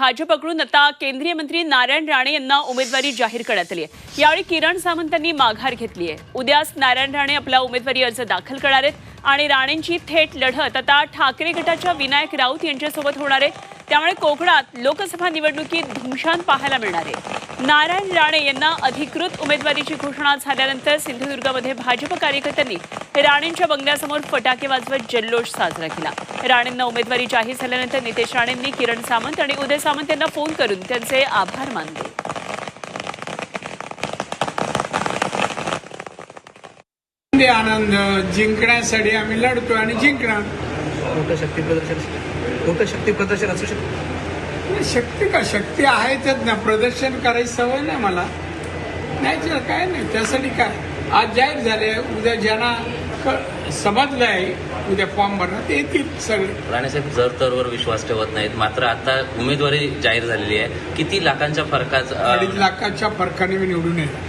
भाजपकडून आता केंद्रीय मंत्री नारायण राणे यांना उमेदवारी जाहीर करण्यात आली आहे. यावेळी किरण सामंतांनी माघार घेतली आहे. उद्याच नारायण राणे आपला उमेदवारी अर्ज दाखल करणार आहेत आणि राणेंची थेट लढत. आता ठाकरे गटाच्या विनायक राऊत यांच्यासोबत होणार आहे. त्यामुळे कोकणात लोकसभा निवडणुकीत धुमशान पाहायला मिळणार आहे. नारायण राणे यांना अधिकृत उमेदवारीची घोषणा झाल्यानंतर सिंधुदुर्गमध्ये भाजप कार्यकर्त्यांनी राणेंच्या बंगल्यासमोर फटाके वाजवत जल्लोष साजरा केला. राणेंना उमेदवारी जाहीर झाल्यानंतर नितेश राणेंनी किरण सामंत आणि उदय सामंत यांना फोन करून त्यांचे आभार मानले. आनंदी आनंद जिंकण्यासाठी आम्ही लढतो आणि जिंकणार. मोठं शक्ती प्रदर्शन? मोठं शक्ती प्रदर्शन असू शकतं? शक्ती का? शक्ती आहेतच ना प्रदर्शन करायची सवय नाही मला. नाही तर काय नाही. त्यासाठी काय? आज जाहीर झाले उद्या ज्यांना समजलं आहे उद्या फॉर्म भरणार ते येतील सगळे. राणेसाहेब जर तरवर विश्वास ठेवत नाहीत मात्र आता उमेदवारी जाहीर झालेली आहे. किती लाखांच्या फरकात अ, अडीच लाखाच्या फरकाने मी निवडून येणार